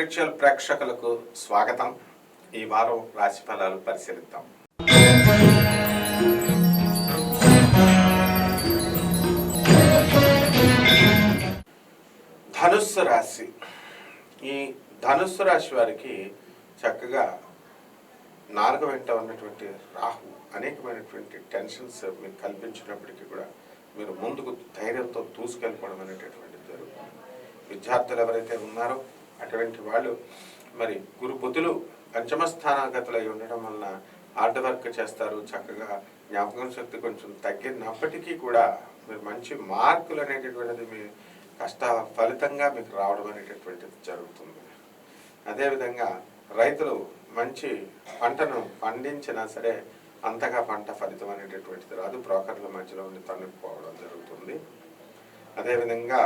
ప్రేక్షకులకు స్వాగతం. ఈ వారం రాశి ఫలాలు పరిశీలిద్దాం. ధనుస్సు రాశి. ఈ ధనుస్సు రాశి వారికి చక్కగా నాలుగు వెంట ఉన్నటువంటి రాహు అనేకమైనటువంటి టెన్షన్స్ మీకు కల్పించినప్పటికీ కూడా మీరు ముందుకు ధైర్యంతో దూసుకెళ్ళిపోవడం అనేటటువంటిది జరుగుతుంది. విద్యార్థులు ఎవరైతే ఉన్నారో అటువంటి వాళ్ళు మరి గురు బుద్ధులు పంచమ స్థానాగతులై ఉండడం వలన హార్డ్ వర్క్ చేస్తారు చక్కగా జ్ఞాపకం శక్తి కొంచెం తగ్గినప్పటికీ కూడా మీరు మంచి మార్కులు అనేటటువంటిది మీ కష్ట ఫలితంగా మీకు రావడం అనేటటువంటిది జరుగుతుంది. అదేవిధంగా రైతులు మంచి పంటను పండించినా సరే అంతగా పంట ఫలితం అనేటటువంటిది రాదు బ్రోకర్ల మధ్యలో ఉండి తన్నుకుపోవడం జరుగుతుంది. అదేవిధంగా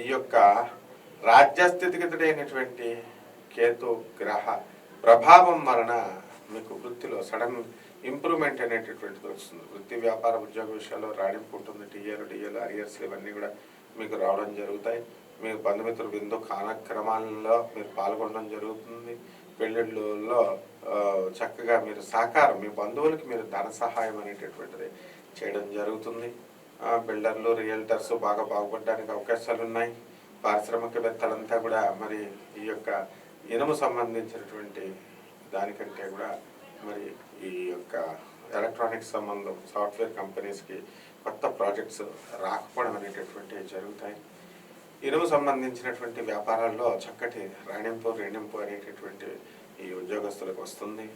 ఈ యొక్క రాజ్యస్థితిగతుడైనటువంటి కేతు గ్రహ ప్రభావం వలన మీకు వృత్తిలో సడన్ ఇంప్రూవ్మెంట్ అనేటటువంటిది వస్తుంది. వృత్తి వ్యాపార ఉద్యోగ విషయాల్లో రాణింపు ఉంటుంది. టీఏలు డిఏలు అరియర్స్ ఇవన్నీ కూడా మీకు రావడం జరుగుతాయి. మీరు బంధుమిత్రుల విందు కార్యక్రమాలలో మీరు పాల్గొనడం జరుగుతుంది. పెళ్ళిళ్ళలో చక్కగా మీరు సహకారం మీ బంధువులకి మీరు ధన సహాయం అనేటటువంటిది చేయడం జరుగుతుంది. బిల్డర్లు రియల్టర్స్ బాగా బాగుపడడానికి అవకాశాలు ఉన్నాయి పారిశ్రామికవేత్తలంతా కూడా మరి ఈ యొక్క ఇనుము సంబంధించినటువంటి దానికంటే కూడా మరి ఈ యొక్క ఎలక్ట్రానిక్స్ సంబంధం సాఫ్ట్వేర్ కంపెనీస్కి కొత్త ప్రాజెక్ట్స్ రాకపోవడం అనేటటువంటివి జరుగుతాయి. ఇనుము సంబంధించినటువంటి వ్యాపారాల్లో చక్కటి రాణింపు రేణింపు అనేటటువంటి ఈ ఉద్యోగస్తులకు వస్తుంది.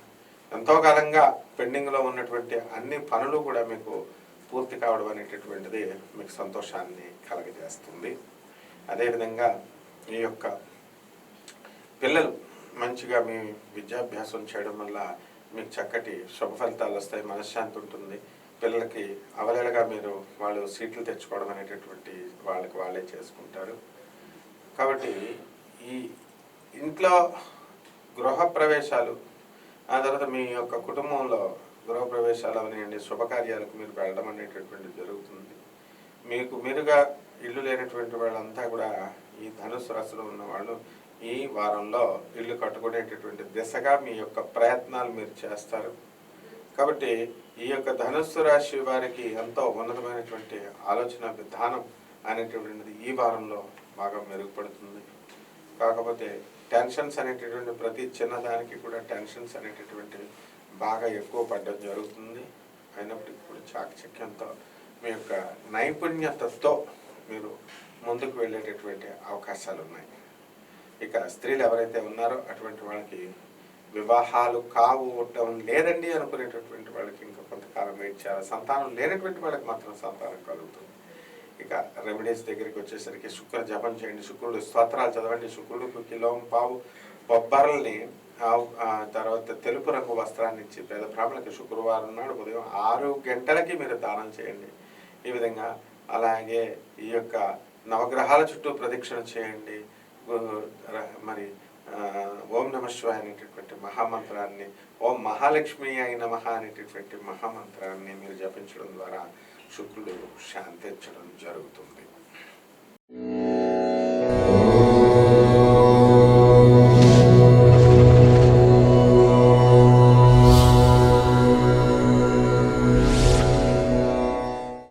ఎంతో కాలంగా పెండింగ్లో ఉన్నటువంటి అన్ని పనులు కూడా మీకు పూర్తి కావడం అనేటటువంటిది మీకు సంతోషాన్ని కలగజేస్తుంది. అదేవిధంగా ఈ యొక్క పిల్లలు మంచిగా మీ విద్యాభ్యాసం చేయడం వల్ల మీకు చక్కటి శుభ ఫలితాలు వస్తాయి మనశ్శాంతి ఉంటుంది. పిల్లలకి అవలేలగా మీరు వాళ్ళు సీట్లు తెచ్చుకోవడం అనేటటువంటి వాళ్ళకి వాళ్ళే చేసుకుంటారు. కాబట్టి ఈ ఇంట్లో గృహ ప్రవేశాలు ఆ తర్వాత మీ యొక్క కుటుంబంలో గృహ ప్రవేశాలు అవనివ్వండి శుభకార్యాలకు మీరు వెళ్ళడం అనేటటువంటిది జరుగుతుంది. మీకు మీరుగా ఇల్లు లేనటువంటి వాళ్ళంతా కూడా ఈ ధనుసు రాశిలో ఉన్న వాళ్ళు ఈ వారంలో ఇల్లు కట్టుకునేటటువంటి దిశగా మీ యొక్క ప్రయత్నాలు మీరు చేస్తారు. కాబట్టి ఈ యొక్క ధనుస్సు రాశి వారికి ఎంతో ఉన్నతమైనటువంటి ఆలోచన విధానం అనేటటువంటిది ఈ వారంలో బాగా మెరుగుపడుతుంది. కాకపోతే టెన్షన్స్ అనేటటువంటి ప్రతి చిన్నదానికి కూడా టెన్షన్స్ అనేటటువంటి బాగా ఎక్కువ పడడం జరుగుతుంది. అయినప్పటికీ కూడా చాకచక్యంతో మీ యొక్క నైపుణ్యతతో మీరు ముందుకు వెళ్ళేటటువంటి అవకాశాలు ఉన్నాయి ఇక స్త్రీలు ఎవరైతే ఉన్నారో అటువంటి వాళ్ళకి వివాహాలు కావు ఉండడం లేదండి అనుకునేటటువంటి వాళ్ళకి ఇంకా కొంతకాలం వెయిట్ చేయాలి. సంతానం లేనటువంటి వాళ్ళకి మాత్రం సంతానం కలుగుతుంది. ఇక రెమెడీస్ దగ్గరికి వచ్చేసరికి శుక్ర జపం చేయండి శుక్రుడు స్తోత్రాలు చదవండి శుక్రుడికి కిలో పావు బొబ్బర్లని ఆవు- తర్వాత తెలుపు రంగు వస్త్రాన్ని ఇచ్చి పేద బ్రాహ్మణులకి శుక్రవారం నాడు ఉదయం ఆరు గంటలకి మీరు దానం చేయండి. ఈ విధంగా అలాగే ఈ యొక్క నవగ్రహాల చుట్టూ ప్రదక్షిణ చేయండి. మరి ఓం నమ శివాయ అనేటటువంటి మహామంత్రాన్ని ఓం మహాలక్ష్మి అయిన మహా అనేటటువంటి మహామంత్రాన్ని మీరు జపించడం ద్వారా శుక్రుడు శాంతించడం జరుగుతుంది.